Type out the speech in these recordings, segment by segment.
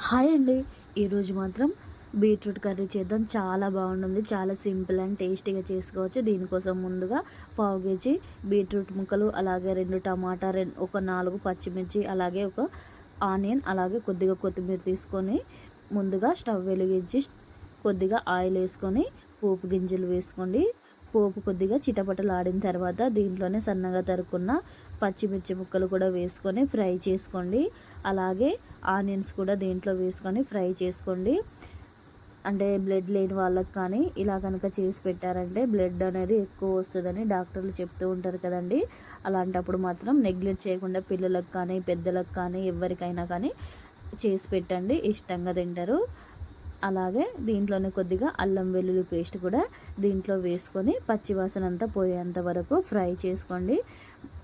Hi అండి. ఈరోజు మాత్రం బీట్రూట్ కర్రీ చేద్దాం. చాలా బాగుంటుంది. చాలా సింపుల్ అండ్ టేస్టీగా చేసుకోవచ్చు. దీనికోసం ముందుగా పావు కేజీ బీట్రూట్ ముక్కలు అలాగే రెండు టమాటా రెండు ఒక నాలుగు పచ్చిమిర్చి అలాగే ఒక ఆనియన్ అలాగే కొద్దిగా కొత్తిమీర తీసుకొని ముందుగా స్టవ్ వెలిగించి కొద్దిగా ఆయిల్ వేసుకొని పోపు గింజలు వేసుకోండి. పోపు కొద్దిగా చిటపటలాడిన తర్వాత దీంట్లోనే సన్నగా తరుక్కున్న పచ్చిమిర్చి ముక్కలు కూడా వేసుకొని ఫ్రై చేసుకోండి. అలాగే ఆనియన్స్ కూడా దీంట్లో వేసుకొని ఫ్రై చేసుకోండి. అంటే బ్లడ్ లేని వాళ్ళకి కానీ ఇలా కనుక చేసి పెట్టారంటే బ్లడ్ అనేది ఎక్కువ వస్తుందని డాక్టర్లు చెప్తూ ఉంటారు కదండి. అలాంటప్పుడు మాత్రం నెగ్లెక్ట్ చేయకుండా పిల్లలకు కానీ పెద్దలకు కానీ ఎవరికైనా కానీ చేసి పెట్టండి. ఇష్టంగా తింటారు. అలాగే దీంట్లోనే కొద్దిగా అల్లం వెల్లుల్లి పేస్ట్ కూడా దీంట్లో వేసుకొని పచ్చివాసన అంతా పోయేంత వరకు ఫ్రై చేసుకోండి.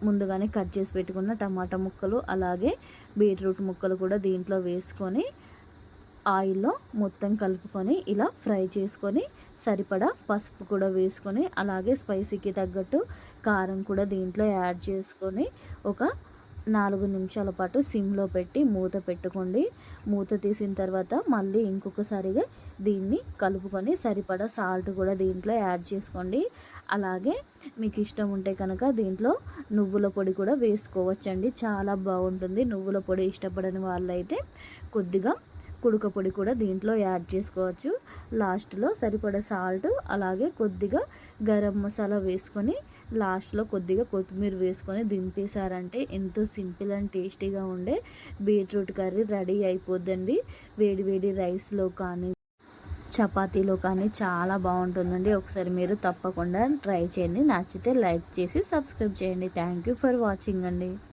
ముందుగానే కట్ చేసి పెట్టుకున్న టమాటా ముక్కలు అలాగే బీట్రూట్ ముక్కలు కూడా దీంట్లో వేసుకొని ఆయిల్లో మొత్తం కలుపుకొని ఇలా ఫ్రై చేసుకొని సరిపడా పసుపు కూడా వేసుకొని అలాగే స్పైసీకి తగ్గట్టు కారం కూడా దీంట్లో యాడ్ చేసుకొని ఒక నాలుగు నిమిషాల పాటు సిమ్లో పెట్టి మూత పెట్టుకోండి. మూత తీసిన తర్వాత మళ్ళీ ఇంకొకసారిగా దీన్ని కలుపుకొని సరిపడా సాల్ట్ కూడా దీంట్లో యాడ్ చేసుకోండి. అలాగే మీకు ఇష్టం ఉంటే కనుక దీంట్లో నువ్వుల పొడి కూడా వేసుకోవచ్చండి. చాలా బాగుంటుంది. నువ్వుల పొడి ఇష్టపడని వాళ్ళైతే కొద్దిగా కుడుక పొడి కూడా దీంట్లో యాడ్ చేసుకోవచ్చు. లాస్ట్లో సరిపడే సాల్ట్ అలాగే కొద్దిగా గరం మసాలా వేసుకొని లాస్ట్లో కొద్దిగా కొత్తిమీర వేసుకొని దింపేశారంటే ఎంతో సింపుల్ అండ్ టేస్టీగా ఉండే బీట్రూట్ కర్రీ రెడీ అయిపోద్దండి. వేడి వేడి రైస్లో కానీ చపాతీలో కానీ చాలా బాగుంటుందండి. ఒకసారి మీరు తప్పకుండా ట్రై చేయండి. నచ్చితే లైక్ చేసి సబ్స్క్రైబ్ చేయండి. థ్యాంక్ యూ ఫర్ వాచింగ్ అండి.